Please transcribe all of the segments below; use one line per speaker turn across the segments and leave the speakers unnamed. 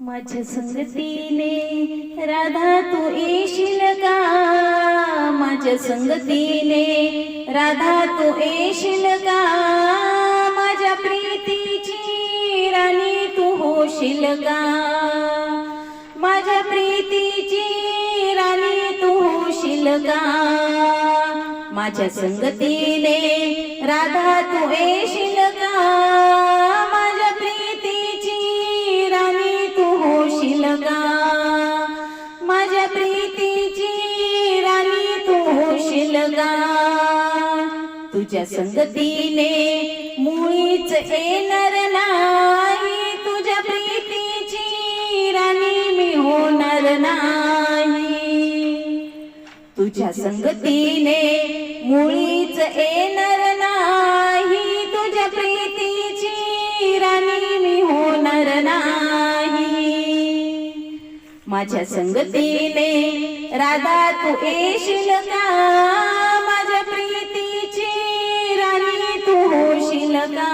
माझ्या संगतीने राधा तू येशील का? माझ्या संगतीने राधा तू येशील का? माझ्या प्रीतीची राणी तू होशील का? माझ्या प्रीतीची राणी तू होशील का? माझ्या संगतीने राधा तू येशील का? तुझ्या संगतीने मुळीच येणार नाही. तुझ्या प्रीतीची राणी मी होणार नाही. तुझ्या संगतीने मुळीच येणार नाही. तुझ्या प्रीतीची राणी मी होणार नाही. माझ्या संगतीने राधा तू येशील का? माझ्या प्रीती होशील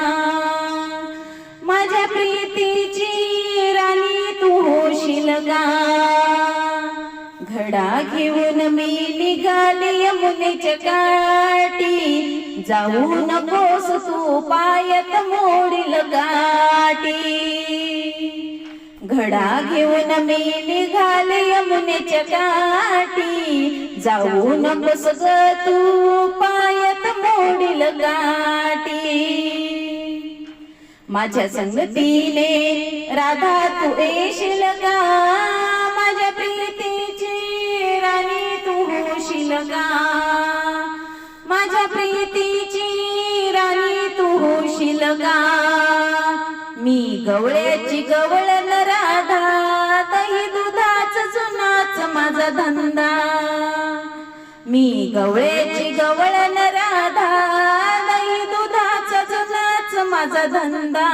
माझ्या प्रीतीची राणी तू होशील का घडा घेऊन मी निघाली यमुनेच्या काठी जाऊ नकोस तू पायत मोडील गाठी. घडा घेऊन मी निघाली यमुनेच्या काठी जाऊ नकोस ग तू पायत मोडील गाठी. माझ्या संगतीने राधा तू येशील का? माझ्या प्रीतीची राणी तू होशील का? माझ्या प्रीतीची राणी तू होशील का? मी गवळ्याची गवळ मी गवळ्याची गवळण राधा दही दुधाचा जुनाच माझा धंदा.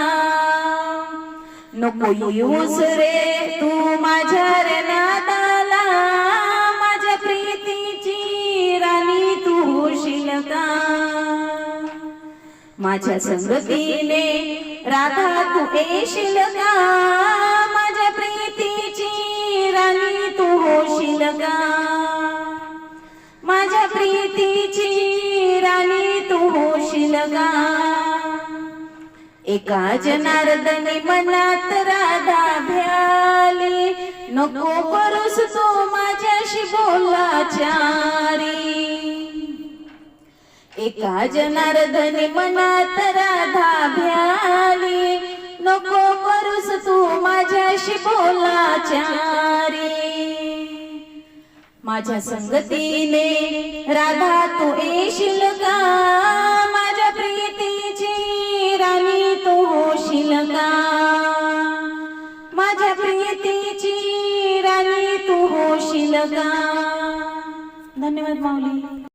नको येऊस रे तू माझ्या रे नादाला माझ्या प्रीतीची राणी तू होशील माझ्या संगतीने राधा तू येशील का? लगा. एका जनार्दनी मनात राधा भ्याली. नको करूस तो माझ्याशी बोलाचारी. एका जनार्दनी मनात राधा भ्याली. नको करूस तू माझ्याशी बोलाचारी. माझ्या संगतीने राधा तू येशील का? धन्यवाद माऊली.